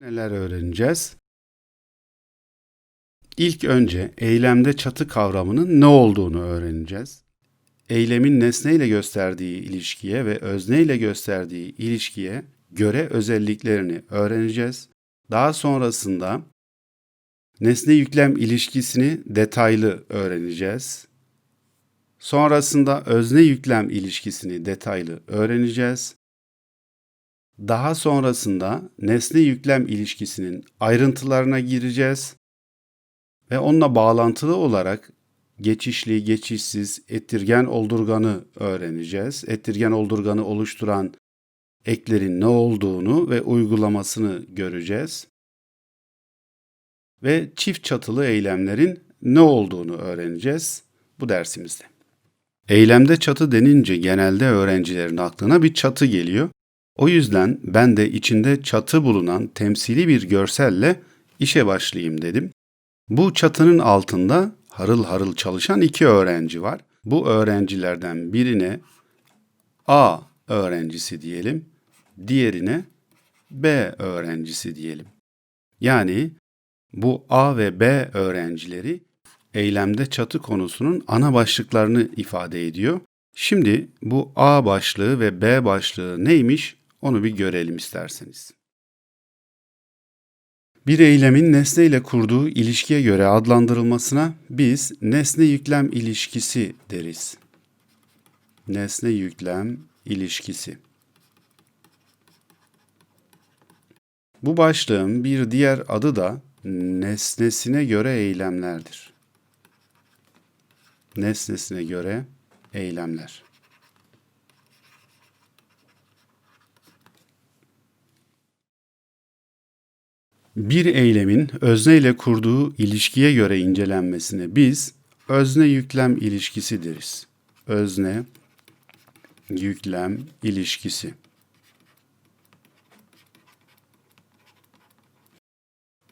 Neler öğreneceğiz? İlk önce eylemde çatı kavramının ne olduğunu öğreneceğiz. Eylemin nesneyle gösterdiği ilişkiye ve özneyle gösterdiği ilişkiye göre özelliklerini öğreneceğiz. Daha sonrasında nesne yüklem ilişkisini detaylı öğreneceğiz. Sonrasında özne yüklem ilişkisini detaylı öğreneceğiz. Daha sonrasında nesne yüklem ilişkisinin ayrıntılarına gireceğiz ve onunla bağlantılı olarak geçişli, geçişsiz, ettirgen oldurganı öğreneceğiz. Ettirgen oldurganı oluşturan eklerin ne olduğunu ve uygulamasını göreceğiz. Ve çift çatılı eylemlerin ne olduğunu öğreneceğiz bu dersimizde. Eylemde çatı denince genelde öğrencilerin aklına bir çatı geliyor. O yüzden ben de içinde çatı bulunan temsili bir görselle işe başlayayım dedim. Bu çatının altında harıl harıl çalışan iki öğrenci var. Bu öğrencilerden birine A öğrencisi diyelim, diğerine B öğrencisi diyelim. Yani bu A ve B öğrencileri eylemde çatı konusunun ana başlıklarını ifade ediyor. Şimdi bu A başlığı ve B başlığı neymiş onu bir görelim isterseniz. Bir eylemin nesne ile kurduğu ilişkiye göre adlandırılmasına biz nesne yüklem ilişkisi deriz. Nesne yüklem ilişkisi. Bu başlığın bir diğer adı da nesnesine göre eylemlerdir. Nesnesine göre eylemler. Bir eylemin özne ile kurduğu ilişkiye göre incelenmesine biz özne yüklem ilişkisi deriz. Özne yüklem ilişkisi.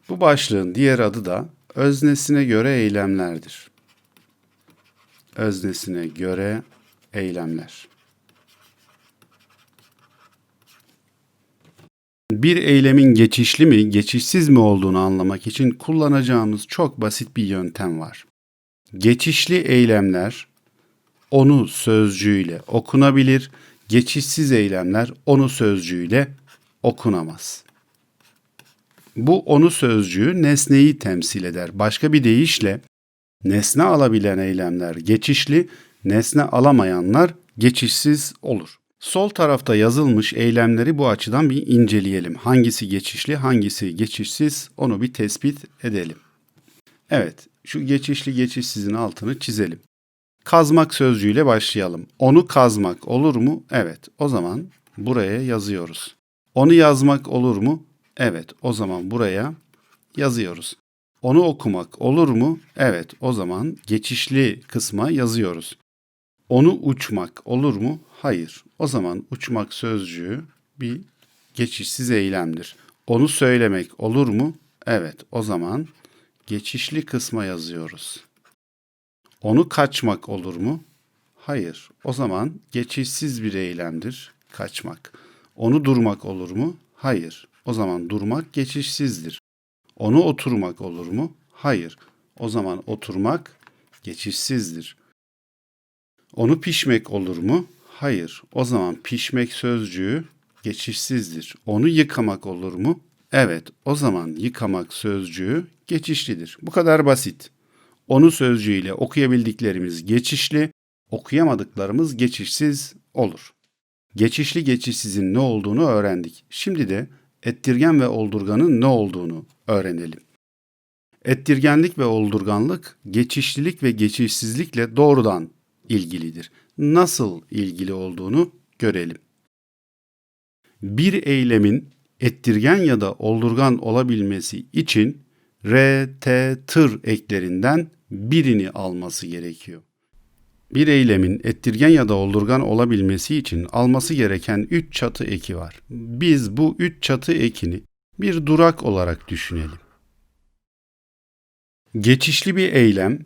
Bu başlığın diğer adı da öznesine göre eylemlerdir. Öznesine göre eylemler. Bir eylemin geçişli mi, geçişsiz mi olduğunu anlamak için kullanacağımız çok basit bir yöntem var. Geçişli eylemler onu sözcüğüyle okunabilir, geçişsiz eylemler onu sözcüğüyle okunamaz. Bu onu sözcüğü nesneyi temsil eder. Başka bir deyişle nesne alabilen eylemler geçişli, nesne alamayanlar geçişsiz olur. Sol tarafta yazılmış eylemleri bu açıdan bir inceleyelim. Hangisi geçişli, hangisi geçişsiz onu bir tespit edelim. Evet, şu geçişli geçişsizin altını çizelim. Kazmak sözcüğüyle başlayalım. Onu kazmak olur mu? Evet. O zaman buraya yazıyoruz. Onu yazmak olur mu? Evet. O zaman buraya yazıyoruz. Onu okumak olur mu? Evet. O zaman geçişli kısma yazıyoruz. Onu uçmak olur mu? Hayır. O zaman uçmak sözcüğü bir geçişsiz eylemdir. Onu söylemek olur mu? Evet. O zaman geçişli kısma yazıyoruz. Onu kaçmak olur mu? Hayır. O zaman geçişsiz bir eylemdir kaçmak. Onu durmak olur mu? Hayır. O zaman durmak geçişsizdir. Onu oturmak olur mu? Hayır. O zaman oturmak geçişsizdir. Onu pişmek olur mu? Hayır. O zaman pişmek sözcüğü geçişsizdir. Onu yıkamak olur mu? Evet. O zaman yıkamak sözcüğü geçişlidir. Bu kadar basit. Onu sözcüğüyle okuyabildiklerimiz geçişli, okuyamadıklarımız geçişsiz olur. Geçişli geçişsizin ne olduğunu öğrendik. Şimdi de ettirgen ve oldurganın ne olduğunu öğrenelim. Ettirgenlik ve oldurganlık geçişlilik ve geçişsizlikle doğrudan ilgilidir. Nasıl ilgili olduğunu görelim. Bir eylemin ettirgen ya da oldurgan olabilmesi için R, T, tır eklerinden birini alması gerekiyor. Bir eylemin ettirgen ya da oldurgan olabilmesi için alması gereken üç çatı eki var. Biz bu üç çatı ekini bir durak olarak düşünelim. Geçişli bir eylem,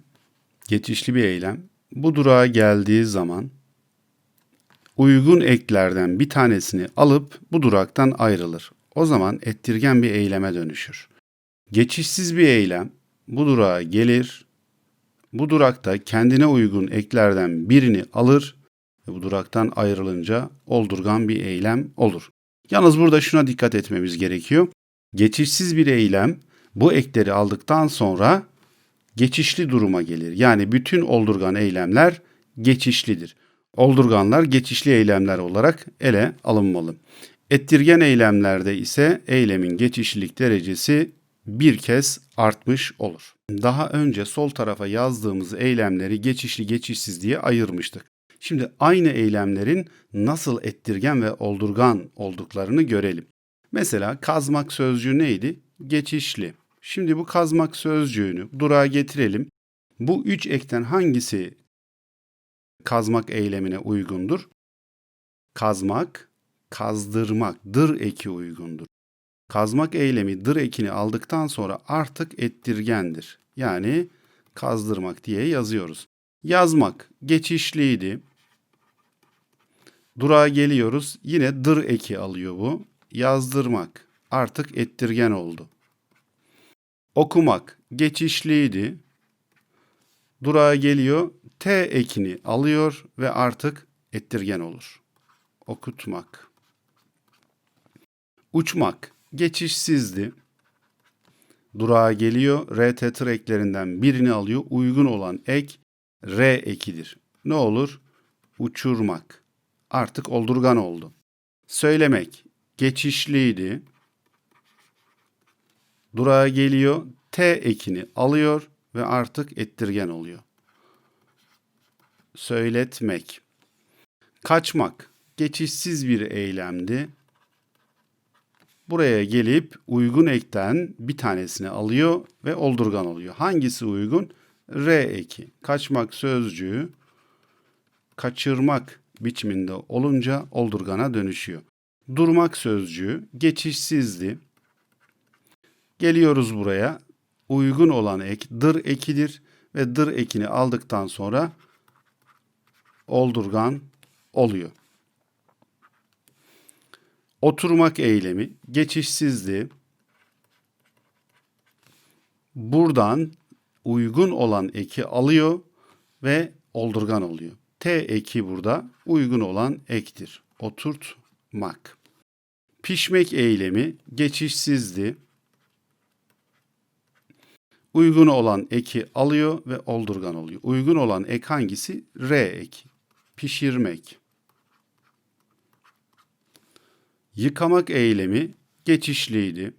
geçişli bir eylem bu durağa geldiği zaman uygun eklerden bir tanesini alıp bu duraktan ayrılır. o zaman ettirgen bir eyleme dönüşür. Geçişsiz bir eylem bu durağa gelir, bu durakta kendine uygun eklerden birini alır ve bu duraktan ayrılınca oldurgan bir eylem olur. Yalnız burada şuna dikkat etmemiz gerekiyor. Geçişsiz bir eylem bu ekleri aldıktan sonra geçişli duruma gelir. Yani bütün oldurgan eylemler geçişlidir. Oldurganlar geçişli eylemler olarak ele alınmalı. Ettirgen eylemlerde ise eylemin geçişlilik derecesi bir kez artmış olur. Daha önce sol tarafa yazdığımız eylemleri geçişli geçişsiz diye ayırmıştık. Şimdi aynı eylemlerin nasıl ettirgen ve oldurgan olduklarını görelim. Mesela kazmak sözcüğü neydi? Geçişli. Şimdi bu kazmak sözcüğünü durağa getirelim. Bu üç ekten hangisi kazmak eylemine uygundur? Kazmak, kazdırmak, dır eki uygundur. Kazmak eylemi dır ekini aldıktan sonra artık ettirgendir. Yani kazdırmak diye yazıyoruz. Yazmak geçişliydi. Durağa geliyoruz. Yine dır eki alıyor bu. Yazdırmak artık ettirgen oldu. Okumak geçişliydi. Durağa geliyor. T ekini alıyor ve artık ettirgen olur. Okutmak. Uçmak geçişsizdi. Durağa geliyor. R tetr eklerinden birini alıyor. Uygun olan ek R ekidir. Ne olur? Uçurmak. Artık oldurgan oldu. Söylemek geçişliydi. Durağa geliyor. T ekini alıyor ve artık ettirgen oluyor. Söyletmek. Kaçmak geçişsiz bir eylemdi. Buraya gelip uygun ekten bir tanesini alıyor ve oldurgan oluyor. Hangisi uygun? R eki. Kaçmak sözcüğü kaçırmak biçiminde olunca oldurgana dönüşüyor. Durmak sözcüğü geçişsizdi. Geliyoruz buraya. Uygun olan ek dır ekidir ve dır ekini aldıktan sonra oldurgan oluyor. Oturmak eylemi geçişsizdi. Buradan uygun olan eki alıyor ve oldurgan oluyor. T eki burada uygun olan ektir. Oturtmak. Pişmek eylemi geçişsizdi. Uygun olan eki alıyor ve oldurgan oluyor. Uygun olan ek hangisi? R eki. Pişirmek. Yıkamak eylemi geçişliydi.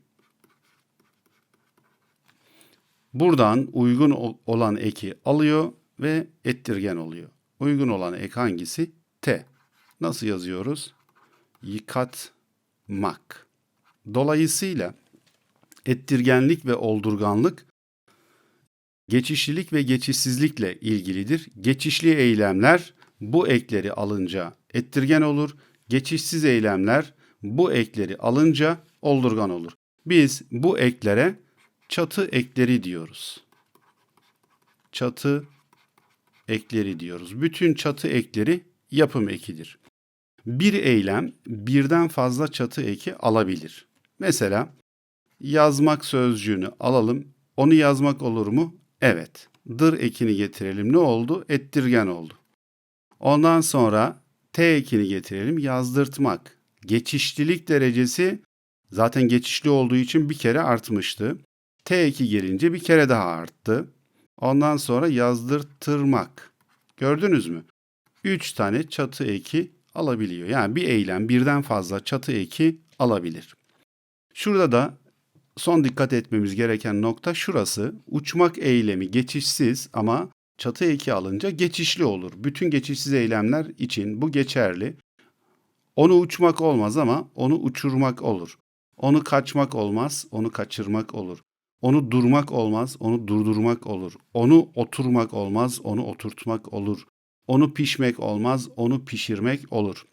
Buradan uygun olan eki alıyor ve ettirgen oluyor. Uygun olan ek hangisi? T. Nasıl yazıyoruz? Yıkatmak. Dolayısıyla ettirgenlik ve oldurganlık geçişlilik ve geçişsizlikle ilgilidir. Geçişli eylemler bu ekleri alınca ettirgen olur. Geçişsiz eylemler bu ekleri alınca oldurgan olur. Biz bu eklere çatı ekleri diyoruz. Çatı ekleri diyoruz. Bütün çatı ekleri yapım ekidir. Bir eylem birden fazla çatı eki alabilir. Mesela yazmak sözcüğünü alalım. Onu yazmak olur mu? Evet. Dır ekini getirelim. Ne oldu? Ettirgen oldu. Ondan sonra T ekini getirelim. Yazdırtmak. Geçişlilik derecesi zaten geçişli olduğu için bir kere artmıştı. T2 gelince bir kere daha arttı. Ondan sonra yazdırtırmak. Gördünüz mü? 3 tane çatı eki alabiliyor. Yani bir eylem birden fazla çatı eki alabilir. Şurada da son dikkat etmemiz gereken nokta şurası. Uçmak eylemi geçişsiz ama çatı eki alınca geçişli olur. Bütün geçişsiz eylemler için bu geçerli. Onu uçmak olmaz ama onu uçurmak olur. Onu kaçmak olmaz, onu kaçırmak olur. Onu durmak olmaz, onu durdurmak olur. Onu oturmak olmaz, onu oturtmak olur. Onu pişmek olmaz, onu pişirmek olur.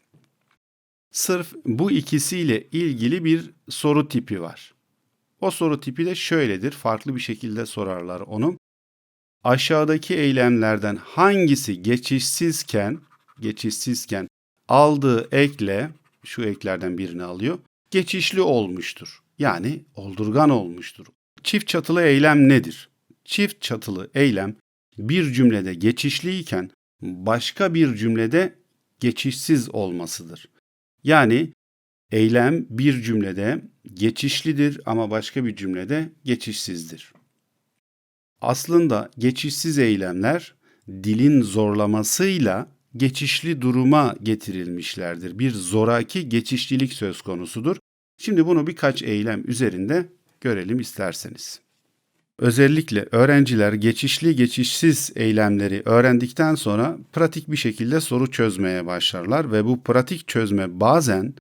Sırf bu ikisiyle ilgili bir soru tipi var. O soru tipi de şöyledir, farklı bir şekilde sorarlar onu. Aşağıdaki eylemlerden hangisi geçişsizken, geçişsizken aldığı ekle şu eklerden birini alıyor. geçişli olmuştur. Yani oldurgan olmuştur. Çift çatılı eylem nedir? Çift çatılı eylem bir cümlede geçişliyken başka bir cümlede geçişsiz olmasıdır. Yani eylem bir cümlede geçişlidir ama başka bir cümlede geçişsizdir. Aslında geçişsiz eylemler dilin zorlamasıyla geçişli duruma getirilmişlerdir. Bir zoraki geçişlilik söz konusudur. Şimdi bunu birkaç eylem üzerinde görelim isterseniz. Özellikle öğrenciler geçişli geçişsiz eylemleri öğrendikten sonra pratik bir şekilde soru çözmeye başlarlar ve bu pratik çözme bazen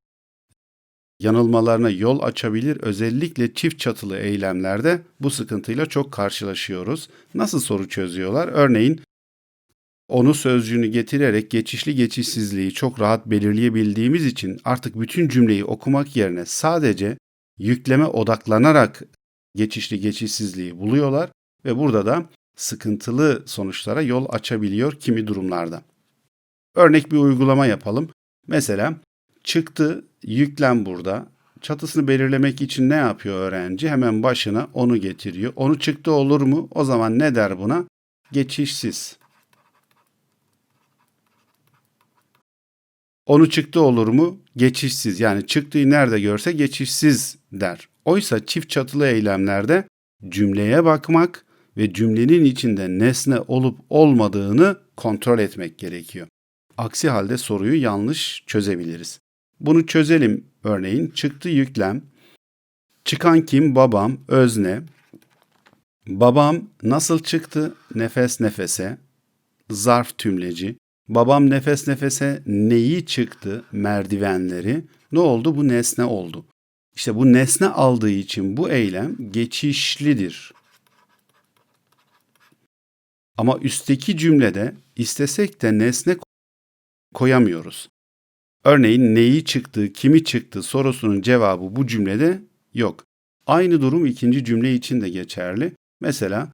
yanılmalarına yol açabilir. Özellikle çift çatılı eylemlerde bu sıkıntıyla çok karşılaşıyoruz. Nasıl soru çözüyorlar? Örneğin onu sözcüğünü getirerek geçişli geçişsizliği çok rahat belirleyebildiğimiz için artık bütün cümleyi okumak yerine sadece yükleme odaklanarak geçişli geçişsizliği buluyorlar ve burada da sıkıntılı sonuçlara yol açabiliyor kimi durumlarda. Örnek bir uygulama yapalım. Mesela çıktı yüklem burada. Çatısını belirlemek için ne yapıyor öğrenci? Hemen başına onu getiriyor. Onu çıktı olur mu? O zaman ne der buna? Geçişsiz. Onu çıktı olur mu? Geçişsiz. Yani çıktığı nerede görse geçişsiz der. Oysa çift çatılı eylemlerde cümleye bakmak ve cümlenin içinde nesne olup olmadığını kontrol etmek gerekiyor. Aksi halde soruyu yanlış çözebiliriz. Bunu çözelim örneğin. Çıktı yüklem. Çıkan kim? Babam, özne. Babam nasıl çıktı? Nefes nefese. Zarf tümleci. Babam nefes nefese neyi çıktı? Merdivenleri. Ne oldu? Bu nesne oldu. İşte bu nesne aldığı için bu eylem geçişlidir. Ama üstteki cümlede istesek de nesne koyamıyoruz. Örneğin neyi çıktı, kimi çıktı sorusunun cevabı bu cümlede yok. Aynı durum ikinci cümle için de geçerli. Mesela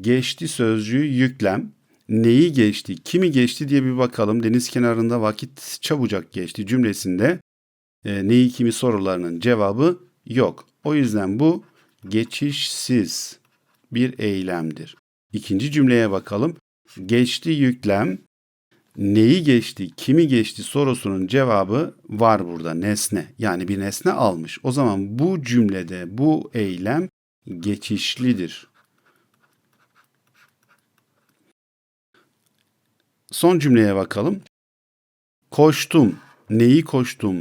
geçti sözcüğü yüklem. Neyi geçti, kimi geçti diye bir bakalım. Deniz kenarında vakit çabucak geçti cümlesinde e, neyi kimi sorularının cevabı yok. O yüzden bu geçişsiz bir eylemdir. İkinci cümleye bakalım. Geçti yüklem neyi geçti, kimi geçti sorusunun cevabı var burada nesne. Yani bir nesne almış. O zaman bu cümlede bu eylem geçişlidir. Son cümleye bakalım. Koştum, neyi koştum,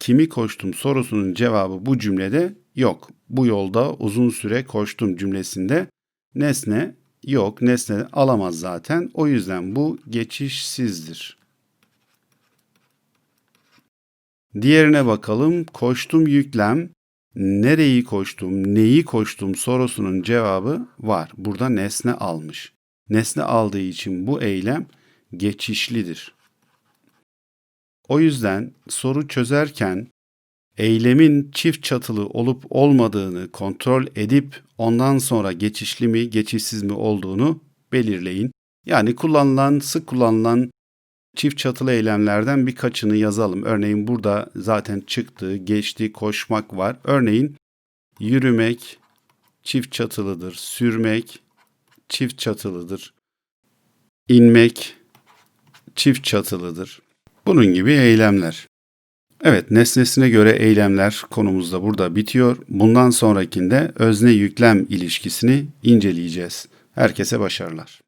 kimi koştum sorusunun cevabı bu cümlede yok. Bu yolda uzun süre koştum cümlesinde nesne yok. Nesne alamaz zaten. O yüzden bu geçişsizdir. Diğerine bakalım. Koştum yüklem. Nereyi koştum, neyi koştum sorusunun cevabı var. Burada nesne almış. Nesne aldığı için bu eylem geçişlidir. O yüzden soru çözerken eylemin çift çatılı olup olmadığını kontrol edip ondan sonra geçişli mi geçişsiz mi olduğunu belirleyin. Yani kullanılan, sık kullanılan çift çatılı eylemlerden birkaçını yazalım. Örneğin burada zaten çıktı, geçti, koşmak var. Örneğin yürümek çift çatılıdır, sürmek çift çatılıdır, inmek çift çatılıdır. Bunun gibi eylemler. Evet, nesnesine göre eylemler konumuzda burada bitiyor. Bundan sonrakinde özne yüklem ilişkisini inceleyeceğiz. Herkese başarılar.